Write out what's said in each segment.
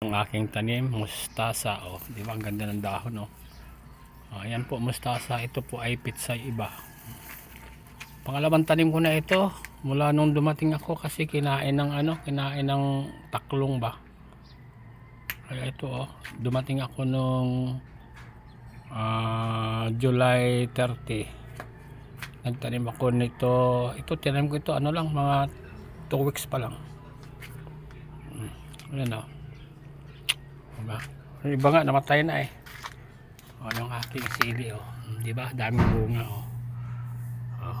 ang aking tanim, mustasa. Oh, di ba ang ganda ng dahon, oh. Oh, ayan po, mustasa. Ito po ay pitsay iba. Pangalawang tanim ko na ito mula nung dumating ako kasi kinain ng ano, kinain ng taklong ba. Kaya ito, oh, dumating ako nung ah, July 30. Nagtanim ako nito. Ito, tinanim ko ito, ano lang, mga 2 weeks pa lang. Hmm, Ayan, oh. Diba? Yung iba nga namatay na eh. O yung aking sili oh. Mm, Di ba? Daming bunga oh. Oh.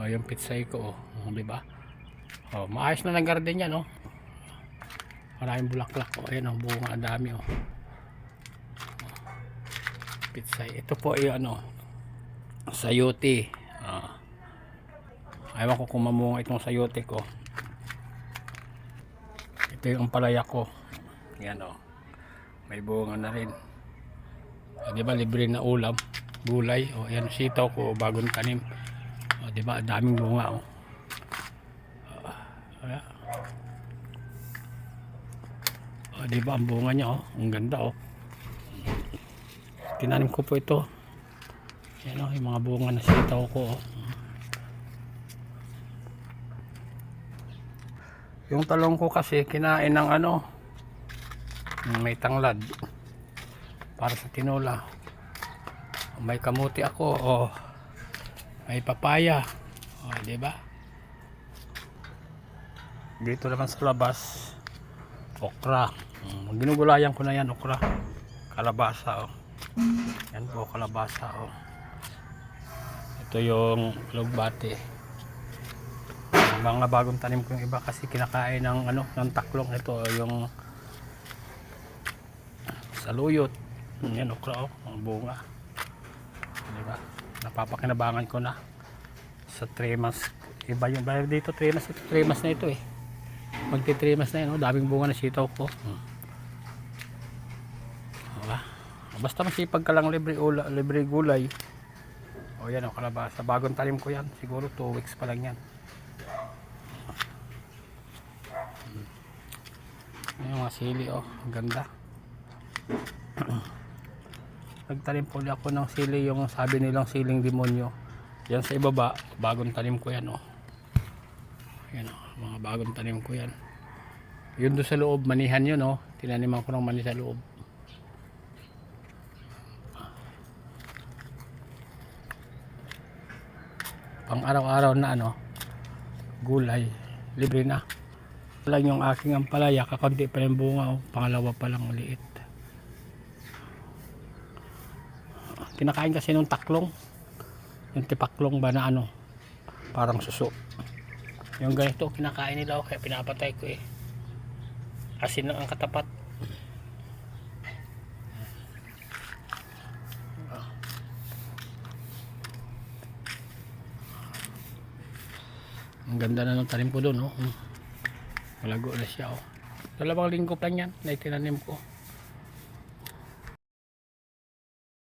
Oh, yung pitsay ko oh. Mm, Di ba? Oh, maayos na ng garden yan oh. Maraming bulaklak oh. Ayan oh, bunga dami oh. Pitsay. Ito po yung ano sayote. Ah. Ayaw ko kung mamunga itong sayote ko. Ito yung palaya ko. Yan o. May bunga na rin. O, di ba libre na ulam? Gulay. O yan sitaw ko bagong tanim. O di ba daming bunga o. Kaya. O di ba ang bunga niya o. Ang ganda o. Tinanim ko po ito. Yan o yung mga bunga na sitaw ko o. Yung talong ko kasi kinain ng ano, may tanglad para sa tinola. May kamuti ako o may papaya. O, di ba? Dito naman sa labas, okra. Mm, ginugulayan ko na yan, okra. Kalabasa, o. Yan po, kalabasa, o. Ito yung lugbate mga bagong tanim ko yung iba kasi kinakain ng ano ng taklong ito yung saluyot. Yan okra oh ang bunga. Di ba? Napapakinabangan ko na sa 3 months. Iba yung bayar dito 3 months ito 3 months na ito eh. Magti 3 months na yun oh. daming bunga na sitaw ko. Hmm. diba? basta masipag ka lang libre, ula, libre gulay. O yan o kalabasa. Bagong tanim ko yan. Siguro 2 weeks pa lang yan Yung mga sili oh, ang ganda. Nagtanim po ako ng sili yung sabi nilang siling demonyo. Yan sa ibaba, bagong tanim ko yan oh. Yan oh, mga bagong tanim ko yan. Yun doon sa loob, manihan yun oh. Tinaniman ko ng mani sa loob. Pang araw-araw na ano, gulay, libre na lang yung aking ampalaya kakunti pa yung bunga oh. pangalawa pa lang maliit. Kinakain kasi nung taklong. Yung tipaklong ba na ano parang suso. Yung ganito kinakain nila oh, kaya pinapatay ko eh. Asin lang ang katapat. Ang ganda na ng tanim ko doon oh. Malago na siya oh. Dalawang linggo pa yan na itinanim ko.